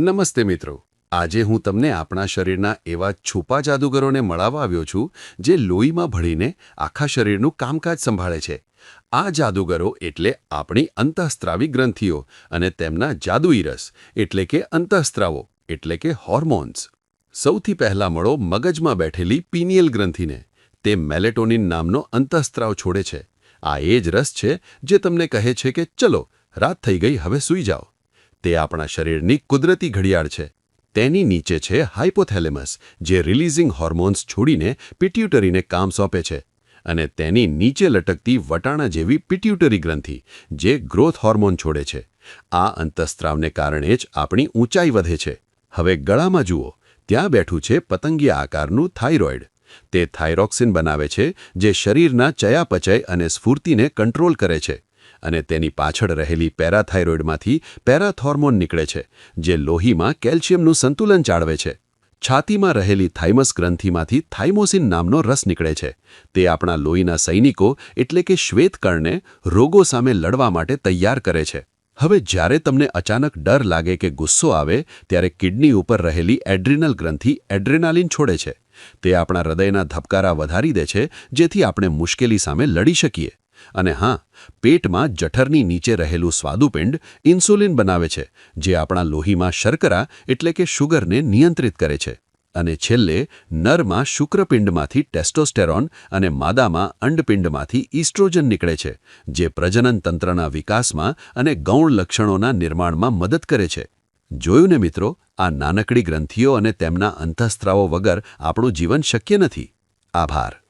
નમસ્તે મિત્રો. આજે હું તમને આપણા શરીરના એવા છુપા જાદુગરોને મળાવવા આવ્યો છું, જે લોહીમાં ભળીને આખા શરીરનું કામકાજ સંભાળે છે. આ જાદુગરો એટલે આપણી અંતઃસ્ત્રાવી ગ્રંથિઓ અને તેમના જાદુઈ રસ એટલે કે અંતઃસ્ત્રાવો, એટલે કે હોર્મોન્સ. સૌથી પહેલા મળો મગજમાં બેઠેલી પીનિયલ ગ્રંથિને. તે મેલેટોનિન નામનો અંતઃસ્ત્રાવ છોડે છે. આ એ જ રસ છે જે તમને કહે છે કે, ચલો, રાત થઈ ગઈ, હવે સૂઈ જાઓ. તે આપણા શરીરની કુદરતી ઘડિયાળ છે. તેની નીચે છે હાઇપોથેલેમસ જે રિલીઝિંગ હોર્મોન્સ છોડીને પિટ્યુટરીને કામ સોંપે છે. અને તેની નીચે લટકતી વટાણા જેવી પિટ્યુટરી ગ્રંથિ, જે ગ્રોથ હોર્મોન છોડે છે. આ અંતસ્ત્રાવને કારણે જ આપણી ઊંચાઈ વધે છે. હવે ગળામાં જુઓ, ત્યાં બેઠું છે પતંગિયા આકારનું થાઇરોઇડ. તે થાઇરોક્સિન બનાવે છે, જે શરીરના ચયાપચય અને સ્ફૂર્તિને કંટ્રોલ કરે છે. અને તેની પાછળ રહેલી પેરાથાઇરોઇડમાંથી પેરાથોર્મોન નીકળે છે, જે લોહીમાં કેલ્શિયમનું સંતુલન જાળવે છે. છાતીમાં રહેલી થાઇમસ ગ્રંથિમાંથી થાઇમોસિન નામનો રસ નીકળે છે. તે આપણા લોહીના સૈનિકો એટલે કે શ્વેતકણને રોગો સામે લડવા માટે તૈયાર કરે છે. હવે જ્યારે તમને અચાનક ડર લાગે કે ગુસ્સો આવે, ત્યારે કિડની ઉપર રહેલી એડ્રિનલ ગ્રંથિ એડ્રેનાલિન છોડે છે. તે આપણા હૃદયના ધબકારા વધારી દે છે, જેથી આપણે મુશ્કેલી સામે લડી શકીએ. અને હા, પેટમાં જઠરની નીચે રહેલું સ્વાદુપિંડ ઇન્સ્યુલિન બનાવે છે, જે આપણા લોહીમાં શર્કરા એટલે કે શુગરને નિયંત્રિત કરે છે. અને છેલ્લે, નરમાં શુક્રપિંડમાંથી ટેસ્ટોસ્ટેરોન અને માદામાં અંડપિંડમાંથી ઇસ્ટ્રોજન નીકળે છે, જે પ્રજનન તંત્રના વિકાસમાં અને ગૌણ લક્ષણોના નિર્માણમાં મદદ કરે છે. જોયું ને મિત્રો, આ નાનકડી ગ્રંથિઓ અને તેમના અંતઃસ્ત્રાવો વગર આપણું જીવન શક્ય નથી. આભાર.